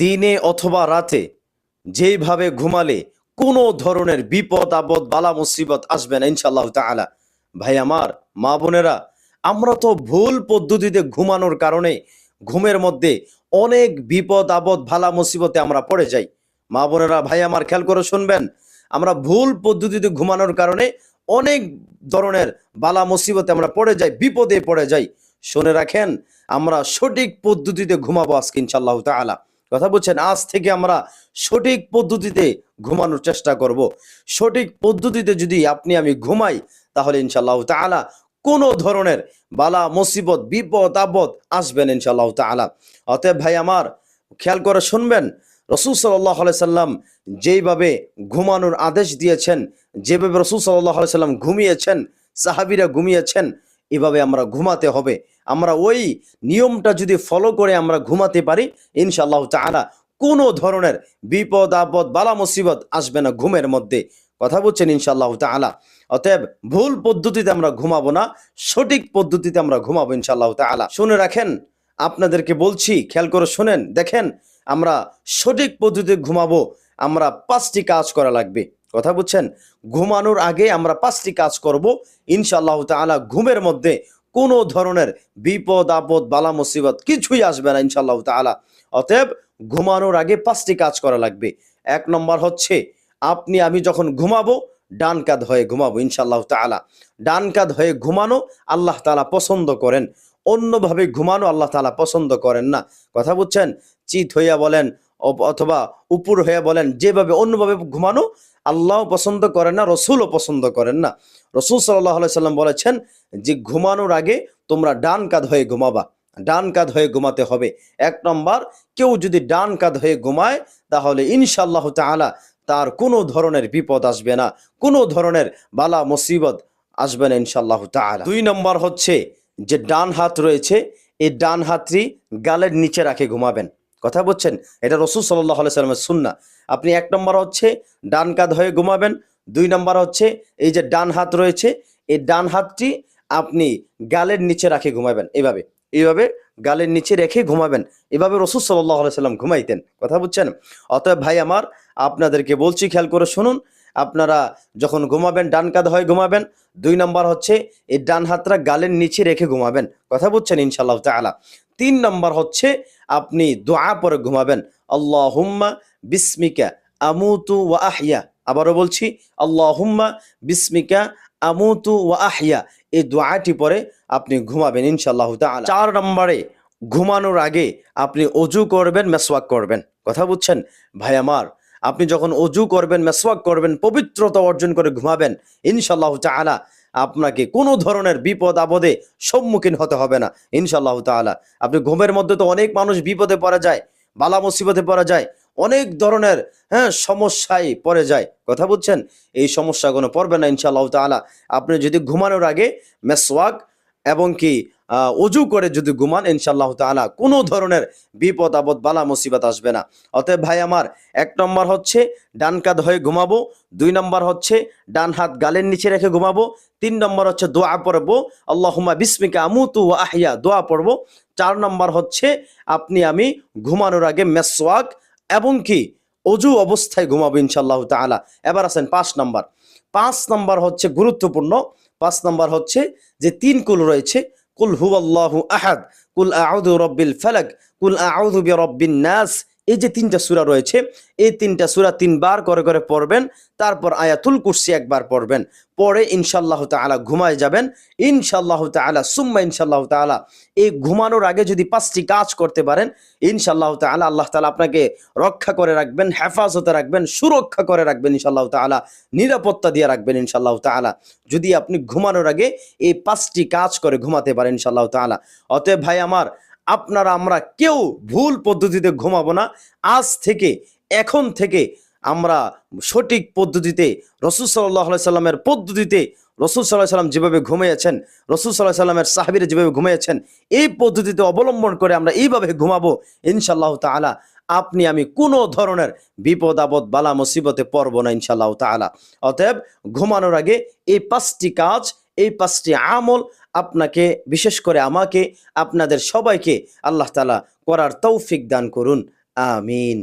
দিনে অথবা রাতে যেইভাবে ঘুমালে কোনো ধরনের বিপদ, আপদ, বালা, মুসিবত আসবে না ইনশাআল্লাহ তাআলা। ভাই আমার, মা বোনেরা, আমরা তো ভুল পদ্ধতিতে ঘুমানোর কারণে ঘুমের মধ্যে অনেক বিপদ, আপদ ভালা মুসিবতে আমরা পড়ে যাই। মা বোনেরা, ভাই আমার, খেয়াল করে শুনবেন, আমরা ভুল পদ্ধতিতে ঘুমানোর কারণে অনেক ধরনের বালা, মুসিবতে আমরা পড়ে যাই, বিপদে পড়ে যাই। শুনে রাখেন, আমরা সঠিক পদ্ধতিতে ঘুমাবো আজকে ইনশাআল্লাহ তাআলা। কথা বলছেন, আজ থেকে আমরা সঠিক পদ্ধতিতে ঘুমানোর চেষ্টা করব। সঠিক পদ্ধতিতে যদি আপনি, আমি ঘুমাই, তাহলে ইনশাআল্লাহ তাআলা কোনো ধরনের বালা, মুসিবত, বিপদ, আপদ আসবেন ইনশাআল্লাহ তাআলা। অতএব ভাই আমার, খেয়াল করে শুনবেন, রসুল সাল্লাহ সাল্লাম যেইভাবে ঘুমানোর আদেশ দিয়েছেন, যেভাবে রসুল সাল্লাহ সাল্লাম ঘুমিয়েছেন, সাহাবিরা ঘুমিয়েছেন, এভাবে আমরা ঘুমাতে হবে। আমরা ওই নিয়মটা যদি ফলো করে আমরা ঘুমাতে পারি, ইনশাআল্লাহ তাআলা কোনো ধরনের বিপদ, আপদ, বালা, মুসিবত আসবে না ঘুমের মধ্যে। কথা বলছেন ইনশাআল্লাহ তাআলা। অতএব ভুল পদ্ধতিতে আমরা ঘুমাবো না, সঠিক পদ্ধতিতে আমরা ঘুমাবো ইনশাআল্লাহ তাআলা। শুনে রাখেন, আপনাদেরকে বলছি, খেয়াল করে শোনেন, দেখেন, আমরা সঠিক পদ্ধতিতে ঘুমাবো, আমরা পাঁচটি কাজ করা লাগবে। কথা বুঝছেন ঘুমানোর আগে আমরা পাঁচটি কাজ করব, ইনশাআল্লাহ তাআলা ঘুমের মধ্যে কোনো ধরনের বিপদ, আপদ, বালা, মুসিবত কিছুই আসবে না ইনশাআল্লাহ তাআলা। অতএব ঘুমানোর আগে পাঁচটি কাজ করা লাগবে। এক নম্বর হচ্ছে, আপনি, আমি যখন ঘুমাবো, ডান কাঁধ হয়ে ঘুমাবো ইনশাআল্লাহ তাআলা। ডান কাঁধ হয়ে ঘুমানো আল্লাহ তাআলা পছন্দ করেন। অন্যভাবে ঘুমানো আল্লাহ তাআলা পছন্দ করেন না। কথা বুঝছেন? চিত হইয়া বলেন, অথবা উপর হইয়া বলেন, যেভাবে অন্যভাবে ঘুমানো আল্লাহ পছন্দ করেন না, রসুলও পছন্দ করেন না। রসুল সাল্লাহ সাল্লাম বলেছেন যে, ঘুমানোর আগে তোমরা ডান কাঁধ হয়ে ঘুমাবা। ডান কাঁধ হয়ে ঘুমাতে হবে। এক নম্বর, কেউ যদি ডান কাঁধ হয়ে ঘুমায়, তাহলে ইনশাআল্লাহ তাআলা তার কোনো ধরনের বিপদ আসবে না। কোনো ধরনের বালা, মুসিবত আসবে না ইনশাআল্লাহ তাআলা। দুই নম্বর হচ্ছে যে, ডান হাত রয়েছে, এই ডান হাতটি গালের নিচে রাখে ঘুমাবেন। কথা বলছেন, এটা রসুল সাল্লাহ সাল্লামের সুন্না আপনি এক নম্বর হচ্ছে ডান কাঁধ হয়ে ঘুমাবেন, দুই নম্বর হচ্ছে এই যে ডান হাত রয়েছে, এই ডান হাতটি আপনি গালের নিচে রাখে ঘুমাবেন, এভাবে এইভাবে গালের নিচে রেখে ঘুমাবেন, এভাবে রসুল সাল্লাহ সাল্লাম ঘুমাইতেন, কথা বুঝছেন অতএব ভাই আমার, আপনাদেরকে বলছি, খেয়াল করে শুনুন আপনারা যখন ঘুমাবেন, ডান কাঁধ হয়ে ঘুমাবেন, দুই নম্বর হচ্ছে এই ডান হাতটা গালের নিচে রেখে ঘুমাবেন। কথা বুঝছেন ইনশাল্লাহ তাআলা? তিন নম্বর হচ্ছে আপনি দোয়া পরে ঘুমাবেন। আল্লাহ হুম্মা বিস্মিকা আমুতু ওয়া আহিয়া আবারও বলছি আল্লাহ হুম্মা বিস্মিকা আমুতু ওয়া আহিয়া এই দোয়াটি পরে আপনি ঘুমাবেন ইনশাল্লাহ তাআলা। চার নম্বরে ঘুমানোর আগে আপনি অজু করবেন, মেসওয়াক করবেন। কথা বুঝছেন? ভাই আমার আপনি যখন অজু করবেন, মেসওয়াক করবেন, পবিত্রতা অর্জন করে ঘুমাবেন ইনশাল্লাহ তাআলা আপনাকে কোনো ধরনের বিপদ, আপদে সম্মুখীন হতে হবে না ইনশাল্লাহ তাআলা। আপনি ঘুমের মধ্যে তো অনেক মানুষ বিপদে পড়া যায়, বালা মুসিবতে পড়া যায়, অনেক ধরনের হ্যাঁ সমস্যায় পড়ে যায়। কথা বুঝছেন? এই সমস্যাগুলো পড়বে না, ইনশাআল্লাহ তাআলা। আপনি যদি ঘুমানোর আগে মেসওয়াক এবং কি অজু করে যদি ঘুমান, ইনশাআল্লাহ তাআলা কোনো ধরনের বিপদ, আপদ, বালা, মুসিবত আসবে না। অতএব ভাই আমার, এক নম্বর হচ্ছে ডান কাঁধ হয়ে ঘুমাবো, দুই নম্বর হচ্ছে ডান হাত গালের নিচে রেখে ঘুমাবো, তিন নম্বর হচ্ছে দোয়া পড়ব, আল্লাহুম্মা বিসমিকা আমুতু ওয়া আহিয়া দোয়া পড়ব, চার নম্বর হচ্ছে আপনি, আমি ঘুমানোর আগে মেসওয়াক এবং কি অজু অবস্থায় ঘুমাবো, ইনশাআল্লাহ তাআলা। এবার আছেন পাঁচ নম্বর। পাঁচ নম্বর হচ্ছে গুরুত্বপূর্ণ। পাঁচ নম্বর হচ্ছে যে তিন কুল রয়েছে قل هو الله أحد. قل أعوذ برب الفلق. قل أعوذ برب الناس. এই যে তিনটা সুরা রয়েছে, এই তিনটা সুরা তিনবার করে করে পড়বেন, তারপর আয়াতুল কুরসি একবার পড়বেন। পরে ইনশাল্লাহ তাআলা ঘুমায় যাবেন। ইনশাআল্লাহ তাআলা, সুম্মা ইনশাল্লাহ তাআলা, এই ঘুমানোর আগে যদি পাঁচটি কাজ করতে পারেন, ইনশাআল্লাহ তাআলা আল্লাহ তাআলা আপনাকে রক্ষা করে রাখবেন, হেফাজতে রাখবেন, সুরক্ষা করে রাখবেন ইনশাল্লাহ তাআলা, নিরাপত্তা দিয়ে রাখবেন ইনশাআল্লাহ তাআলা। যদি আপনি ঘুমানোর আগে এই পাঁচটি কাজ করে ঘুমাতে পারেন ইনশাল্লাহ তাআলা। অতএব ভাই আমার আপনারা, আমরা কেউ ভুল পদ্ধতিতে ঘুমাবো না। আজ থেকে, এখন থেকে আমরা সঠিক পদ্ধতিতে রসুল সাল্লাহ সাল্লামের পদ্ধতিতে, রসুল সাল্লাহ সাল্লাম যেভাবে ঘুমিয়েছেন, রসুল সাল্লাহ সাল্লামের সাহাবিরা যেভাবে ঘুমিয়েছেন, এই পদ্ধতিতে অবলম্বন করে আমরা এইভাবে ঘুমাবো ইনশাল্লাহ তাআলা। আপনি, আমি কোনো ধরনের বিপদ, আপদ, বালা, মুসিবতে পড়ব না ইনশাল্লাহ তাআলা। অতএব, ঘুমানোর আগে এই পাঁচটি কাজ, এই পাঁচটি আমল আপনাকে বিশেষ করে আমাকে আপনাদের সবাইকে আল্লাহ তালা করার তৌফিক দান করুন। আমিন।